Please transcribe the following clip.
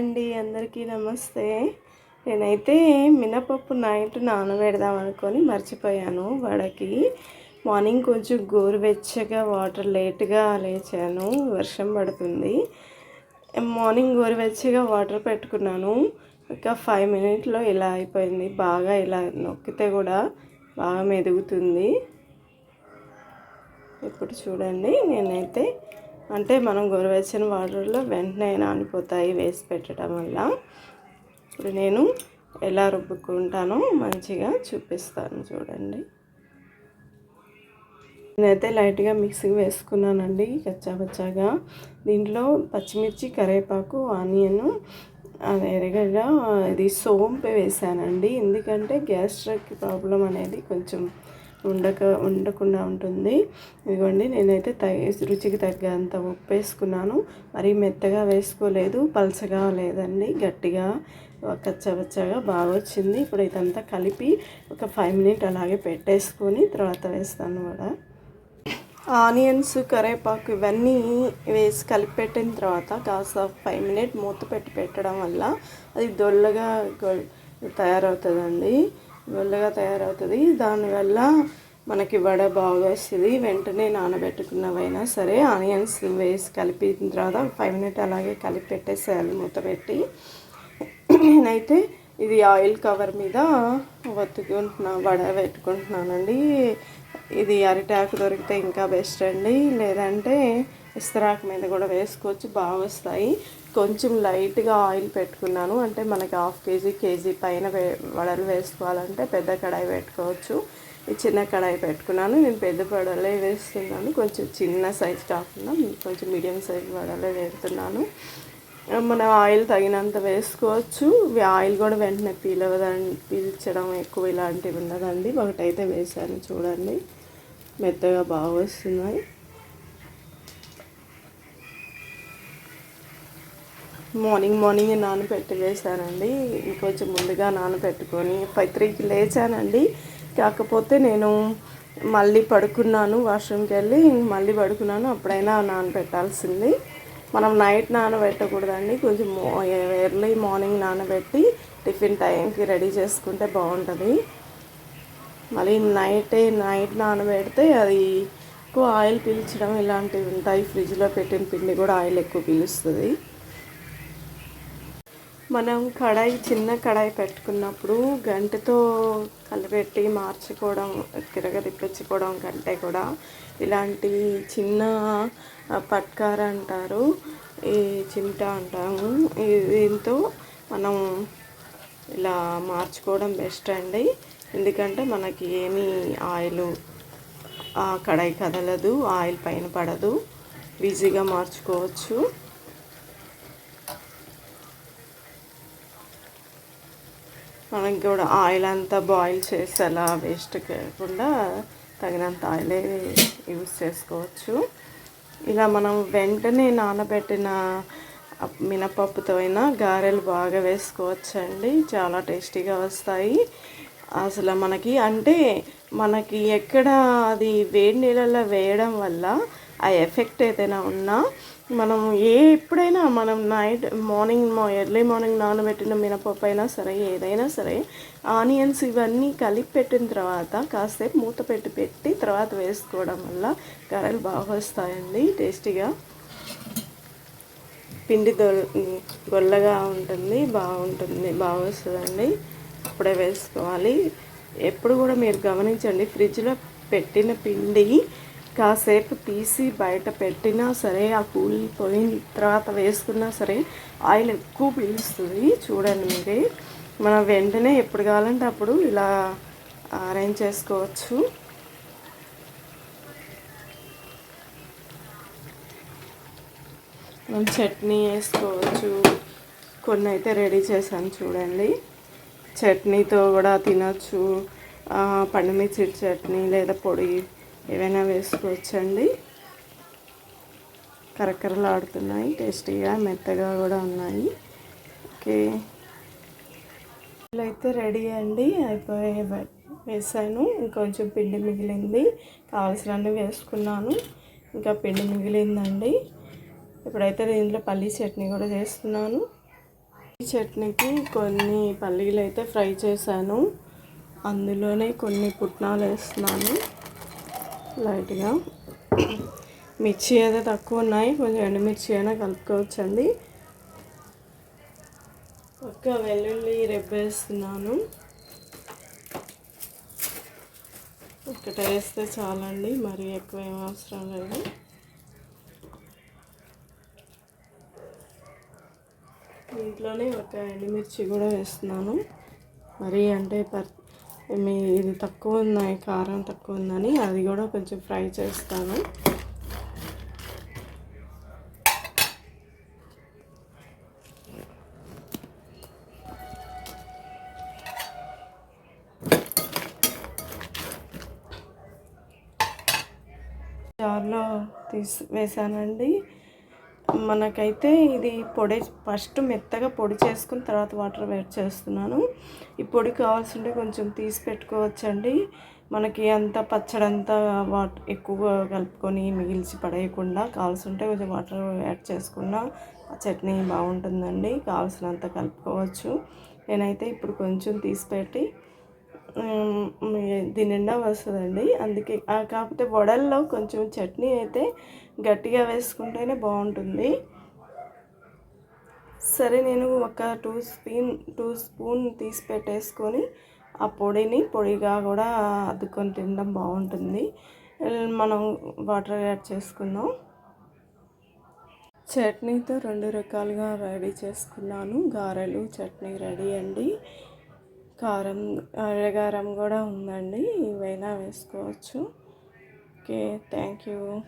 అండి అందరికీ నమస్తే. నేనైతే మినపప్పు నైట్ నానబెడదాం అనుకొని మర్చిపోయాను. వడకి మార్నింగ్ కొంచెం గోరువెచ్చగా వాటర్ లేట్గా లేచాను. వర్షం పడుతుంది. మార్నింగ్ గోరువెచ్చగా వాటర్ పెట్టుకున్నాను. ఒక ఫైవ్ మినిట్లో ఇలా అయిపోయింది. బాగా ఇలా నొక్కితే కూడా బాగా మెదుగుతుంది. ఇప్పుడు చూడండి నేనైతే అంటే మనం గోరువెచ్చని వాటర్లో వెంటనే నానిపోతాయి వేసి పెట్టడం వల్ల. ఇప్పుడు నేను ఎలా రుబ్బుకుంటానో మంచిగా చూపిస్తాను చూడండి. నేనైతే లైట్గా మిక్సీ వేసుకున్నానండి కచ్చాపచ్చాగా దీంట్లో పచ్చిమిర్చి కరివేపాకు ఆనియన్ ఎరగడ్డ ఇది సోంపు వేసానండి. ఎందుకంటే గ్యాస్ట్రిక్ ప్రాబ్లం అనేది కొంచెం ఉండక ఉండకుండా ఉంటుంది. ఇదిగోండి నేనైతే తగి రుచికి తగ్గంత ఉప్పు వేసుకున్నాను మరీ మెత్తగా వేసుకోలేదు పలచగా లేదండి. గట్టిగా కచ్చబచ్చగా బాగా వచ్చింది ఇప్పుడు ఇదంతా కలిపి ఒక ఫైవ్ మినిట్ అలాగే పెట్టేసుకొని తర్వాత వేస్తాను కూడా ఆనియన్స్ కరేపాకు ఇవన్నీ వేసి కలిపి పెట్టిన తర్వాత కాస్త ఫైవ్ మినిట్ మూత పెట్టి పెట్టడం వల్ల అది దొల్లగా తయారవుతుందండి. దొల్లగా తయారవుతుంది. దానివల్ల మనకి వడ బాగా వస్తుంది. వెంటనే నానబెట్టుకున్నవైనా సరే ఆనియన్స్ వేసి కలిపిన తర్వాత ఫైవ్ మినిట్ అలాగే కలిపి పెట్టేసేయాలి మూత పెట్టి. నేనైతే ఇది ఆయిల్ కవర్ మీద వత్తుకుంటున్నా వడ పెట్టుకుంటున్నానండి. ఇది అరిటాకు దొరికితే ఇంకా బెస్ట్ అండి. లేదంటే ఇస్తరాకు మీద కూడా వేసుకోవచ్చు బాగా వస్తాయి. కొంచెం లైట్గా ఆయిల్ పెట్టుకున్నాను. అంటే మనకి హాఫ్ కేజీ కేజీ పైన వే వడలు వేసుకోవాలంటే పెద్ద కడాయి పెట్టుకోవచ్చు. ఈ చిన్న కడాయి పెట్టుకున్నాను. నేను పెద్ద వడలే వేస్తున్నాను. కొంచెం చిన్న సైజ్ కాకుండా కొంచెం మీడియం సైజ్ వడలే వేస్తున్నాను. మన ఆయిల్ తగినంత వేసుకోవచ్చు. ఆయిల్ కూడా వెంటనే పీలవదండి పీల్చడం ఎక్కువ ఇలాంటివి ఉండదండి. ఒకటైతే వేసాను చూడండి. మెత్తగా బాగా వస్తున్నాయి. మార్నింగ్ మార్నింగ్ నానబెట్టేసానండి ఇంకొంచెం ముందుగా నానబెట్టుకొని ఫైవ్ త్రీకి లేచానండి. కాకపోతే నేను మళ్ళీ పడుకున్నాను వాష్రూమ్కి వెళ్ళి మళ్ళీ పడుకున్నాను. అప్పుడైనా నానబెట్టాల్సింది మనం నైట్ నానబెట్టకూడదండి కొంచెం ఎర్లీ మార్నింగ్ నానబెట్టి టిఫిన్ టైంకి రెడీ చేసుకుంటే బాగుంటుంది. మళ్ళీ నైటే నైట్ నానబెడితే అది ఎక్కువ ఆయిల్ పీల్చడం ఇలాంటివి ఉంటాయి. ఫ్రిడ్జ్లో పెట్టిన పిండి కూడా ఆయిల్ ఎక్కువ పీలుస్తుంది. మనం కడాయి చిన్న కడాయి పెట్టుకున్నప్పుడు గంటతో కలిపెట్టి మార్చుకోవడం తిరగ తిప్పించుకోవడం కంటే కూడా ఇలాంటి చిన్న పట్కార అంటారు ఈ చిమట అంటాము. దీంతో మనం ఇలా మార్చుకోవడం బెస్ట్ అండి. ఎందుకంటే మనకి ఏమీ ఆయిల్ కడాయి కదలదు ఆయిల్ పైన పడదు. ఈజీగా మార్చుకోవచ్చు. మనకి కూడా ఆయిల్ అంతా బాయిల్ చేసి అలా వేస్ట్ కాకుండా తగినంత ఆయిలే యూస్ చేసుకోవచ్చు. ఇలా మనం వెంటనే నానబెట్టిన మినపప్పుతో అయినా గారెలు బాగా వేసుకోవచ్చండి. చాలా టేస్టీగా వస్తాయి. అసలు మనకి అంటే మనకి ఎక్కడ అది వేడి నీళ్ళల్లో వేయడం వల్ల ఆ ఎఫెక్ట్ ఏదైనా ఉన్నా మనం ఏ ఎప్పుడైనా మనం నైట్ మార్నింగ్ ఎర్లీ మార్నింగ్ నానబెట్టిన మినపప్పు అయినా సరే ఏదైనా సరే ఆనియన్స్ ఇవన్నీ కలిపి పెట్టిన తర్వాత కాసేపు మూత పెట్టి పెట్టి తర్వాత వేసుకోవడం వల్ల కర్రలు బాగా వస్తాయండి టేస్టీగా. పిండి దొల్ గొల్లగా ఉంటుంది బాగుంటుంది బాగా వస్తుందండి. అప్పుడే వేసుకోవాలి. ఎప్పుడు కూడా మీరు గమనించండి ఫ్రిడ్జ్లో పెట్టిన పిండి కాసేపు తీసి బయట పెట్టినా సరే ఆ కూలిపోయిన తర్వాత వేసుకున్నా సరే ఆయిల్ ఎక్కువ పీలుస్తుంది. చూడండి మీరే. మనం వెంటనే ఎప్పుడు కావాలంటే అప్పుడు ఇలా అరేంజ్ చేసుకోవచ్చు. మనం చట్నీ వేసుకోవచ్చు. కొన్ని అయితే రెడీ చేశాను చూడండి. చట్నీతో కూడా తినచ్చు. పండుమిర్చి చట్నీ లేదా పొడి ఏవైనా వేసుకోవచ్చండి. కరకరలాడుతున్నాయి టేస్టీగా మెత్తగా కూడా ఉన్నాయి. ఓకే. అయితే రెడీ అండి అయిపోయి వేసాను. ఇంకొంచెం పిండి మిగిలింది కావాల్సినవి వేసుకున్నాను. ఇంకా పిండి మిగిలిందండి. ఇప్పుడైతే దీంట్లో పల్లీ చట్నీ కూడా చేస్తున్నాను. ఈ చట్నీకి కొన్ని పల్లీలు అయితే ఫ్రై చేశాను. అందులోనే కొన్ని పుట్నాలు వేస్తున్నాను. లైట్గా. మిర్చి అయితే తక్కువ ఉన్నాయి కొంచెం ఎండుమిర్చి అయినా కలుపుకోవచ్చండి. ఒక్క వెల్లుల్లి రెబ్బేస్తున్నాను ఒకటి వేస్తే చాలండి. మరి ఎక్కువ ఏం అవసరం లేదు. ఇంట్లోనే ఒక ఎండుమిర్చి కూడా వేస్తున్నాను. మరి అంటే పర్ మీ ఇది తక్కువ ఉన్నాయి కారం తక్కువ ఉందని అది కూడా కొంచెం ఫ్రై చేస్తాను. జార్లో తీసి వేసానండి. మనకైతే ఇది పొడి ఫస్ట్ మెత్తగా పొడి చేసుకుని తర్వాత వాటర్ వేడి చేస్తున్నాను. ఈ పొడి కావాల్సింటే కొంచెం తీసి పెట్టుకోవచ్చండి. మనకి అంత పచ్చడి అంతా వాట్ ఎక్కువగా కలుపుకొని మిగిల్చి పడేయకుండా కావాల్సింటే కొంచెం వాటర్ యాడ్ చేసుకున్నా ఆ చట్నీ బాగుంటుందండి. కావాల్సినంత కలుపుకోవచ్చు. నేనైతే ఇప్పుడు కొంచెం తీసి పెట్టి దీనిండా వస్తుందండి. అందుకే కాకపోతే వడల్లో కొంచెం చట్నీ అయితే గట్టిగా వేసుకుంటేనే బాగుంటుంది. సరే నేను ఒక టూ స్పూన్ టూ స్పూన్ తీసి పెట్టేసుకొని ఆ పొడిని పొడిగా కూడా అద్దుకొని తినడం బాగుంటుంది. మనం వాటర్ యాడ్ చేసుకుందాం. చట్నీతో రెండు రకాలుగా రెడీ చేసుకున్నాను. గారెలు చట్నీ రెడీ అండి. కారం అరగారం కూడా ఉందండి. ఇవైనా వేసుకోవచ్చు. Okay thank you.